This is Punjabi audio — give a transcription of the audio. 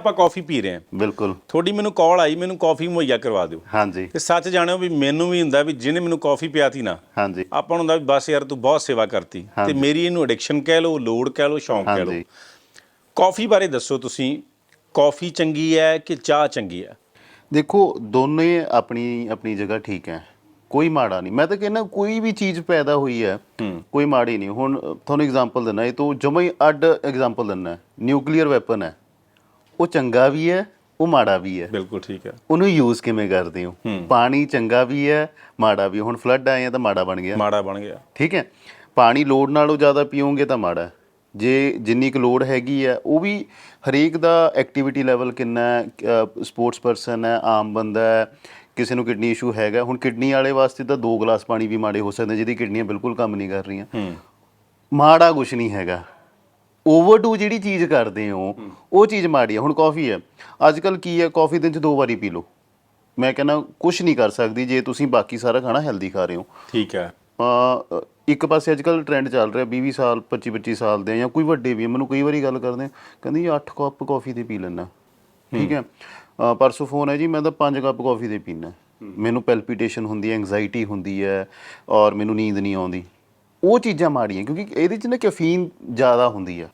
ਆਪਾਂ ਕਾਫੀ ਪੀ ਰਹੇ ਹਾਂ। ਬਿਲਕੁਲ। ਤੁਹਾਡੀ ਮੈਨੂੰ ਕਾਲ ਆਈ ਮੈਨੂੰ ਕਾਫੀ ਮੁਹੱਈਆ ਕਰਵਾ ਦਿਓ। ਹਾਂਜੀ। ਤੇ ਸੱਚ ਜਾਣਿਓ ਵੀ ਮੈਨੂੰ ਵੀ ਹੁੰਦਾ ਵੀ ਜਿਹਨੇ ਮੈਨੂੰ ਕਾਫੀ ਪਿਆਤੀ ਨਾ ਹਾਂਜੀ। ਆਪਾਂ ਨੂੰ ਹੁੰਦਾ ਵੀ ਬਸ ਯਾਰ ਤੂੰ ਬਹੁਤ ਸੇਵਾ ਕਰਤੀ। ਤੇ। ਮੇਰੀ ਇਹਨੂੰ ਐਡਿਕਸ਼ਨ ਕਹਿ ਲਓ ਲੋੜ ਕਹਿ ਲਓ ਸ਼ੌਂਕ ਕਹਿ ਲਓ। ਕਾਫੀ ਬਾਰੇ ਦੱਸੋ ਤੁਸੀਂ ਕਾਫੀ ਚੰਗੀ ਹੈ ਕਿ ਚਾਹ ਚੰਗੀ ਹੈ? ਦੇਖੋ ਦੋਨੇ ਆਪਣੀ ਆਪਣੀ ਜਗ੍ਹਾ ਠੀਕ ਹੈ। ਕੋਈ ਮਾੜਾ ਨਹੀਂ। ਮੈਂ ਤਾਂ ਕਹਿੰਦਾ ਕੋਈ ਵੀ ਚੀਜ਼ ਪੈਦਾ ਹੋਈ ਹੈ। ਕੋਈ ਮਾੜੀ ਨਹੀਂ। ਹੁਣ ਤੁਹਾਨੂੰ ਐਗਜ਼ਾਮਪਲ ਦਿੰਨਾ ਇਹ ਤੋਂ ਜਮਾ ਹੀ ਅੱਡ ਐਗਜ਼ਾਮਪਲ ਦਿੰਨਾ ਨਿਊਕਲੀਅਰ ਵੈਪਨ ਹੈ। ਉਹ ਚੰਗਾ ਵੀ ਹੈ ਉਹ ਮਾੜਾ ਵੀ ਹੈ। ਬਿਲਕੁਲ ਠੀਕ ਹੈ। ਉਹਨੂੰ ਯੂਜ਼ ਕਿਵੇਂ ਕਰਦੇ ਹੋ। ਪਾਣੀ ਚੰਗਾ ਵੀ ਹੈ ਮਾੜਾ ਵੀ। ਹੁਣ ਫਲੱਡ ਆਏ ਆ ਤਾਂ ਮਾੜਾ ਬਣ ਗਿਆ। ਮਾੜਾ ਬਣ ਗਿਆ। ਠੀਕ ਹੈ। ਪਾਣੀ ਲੋੜ ਨਾਲੋਂ ਜ਼ਿਆਦਾ ਪੀਓਗੇ ਤਾਂ ਮਾੜਾ। ਜੇ ਜਿੰਨੀ ਕੁ ਲੋੜ ਹੈਗੀ ਹੈ ਉਹ ਵੀ ਹਰੇਕ ਦਾ ਐਕਟੀਵਿਟੀ ਲੈਵਲ ਕਿੰਨਾ ਹੈ ਸਪੋਰਟਸ ਪਰਸਨ ਹੈ ਆਮ ਬੰਦਾ ਹੈ ਕਿਸੇ ਨੂੰ ਕਿਡਨੀ ਇਸ਼ੂ ਹੈਗਾ। ਹੁਣ ਕਿਡਨੀ ਵਾਲੇ ਵਾਸਤੇ ਤਾਂ ਦੋ ਗਲਾਸ ਪਾਣੀ ਵੀ ਮਾੜੇ ਹੋ ਸਕਦੇ ਜਿਹਦੀ ਕਿਡਨੀਆਂ ਬਿਲਕੁਲ ਕੰਮ ਨਹੀਂ ਕਰ ਰਹੀਆਂ। ਮਾੜਾ ਕੁਛ ਨਹੀਂ ਹੈਗਾ। ਓਵਰਡੂ ਜਿਹੜੀ ਚੀਜ਼ ਕਰਦੇ ਹੋ ਉਹ ਚੀਜ਼ ਮਾੜੀ ਹੈ ਹੁਣ ਕਾਫੀ ਹੈ ਅੱਜ ਕੱਲ ਕੀ ਹੈ ਕਾਫੀ ਦਿਨ ਚ ਦੋ ਵਾਰੀ ਪੀ ਲਓ। ਮੈਂ ਕਹਿੰਦਾ ਕੁਛ ਨਹੀਂ ਕਰ ਸਕਦੀ ਜੇ ਤੁਸੀਂ ਬਾਕੀ ਸਾਰਾ ਖਾਣਾ ਹੈਲਦੀ ਖਾ ਰਹੇ ਹੋ। ਠੀਕ ਹੈ। ਅ, ਇੱਕ ਪਾਸੇ ਅੱਜ ਕੱਲ ਟ੍ਰੈਂਡ ਚੱਲ ਰਿਹਾ 20 20 ਸਾਲ 25 25 ਸਾਲ ਦੇ ਆ ਜਾਂ ਕੋਈ ਵੱਡੇ ਵੀ ਆ, ਮੈਨੂੰ ਕਈ ਵਾਰੀ ਗੱਲ ਕਰਦੇ ਆ, ਕਹਿੰਦੇ ਜੀ 8 ਕੱਪ ਕਾਫੀ ਦੇ ਪੀ ਲੈਣਾ ਠੀਕ ਹੈ? ਪਰਸੋਂ ਫੋਨ ਹੈ ਜੀ ਮੈਂ ਤਾਂ 5 ਕੱਪ ਕਾਫੀ ਦੇ ਪੀਣਾ ਮੈਨੂੰ ਪੈਲਪੀਟੇਸ਼ਨ ਹੁੰਦੀ ਹੈ ਐਂਜ਼ਾਈਟੀ ਹੁੰਦੀ ਹੈ ਔਰ ਮੈਨੂੰ ਨੀਂਦ ਨਹੀਂ ਆਉਂਦੀ। ਉਹ ਚੀਜ਼ਾਂ ਮਾੜੀਆਂ ਕਿਉਂਕਿ ਇਹਦੇ ਚ ਨਾ ਕੈਫੀਨ ਜ਼ਿਆਦਾ ਹੁੰਦੀ ਆ।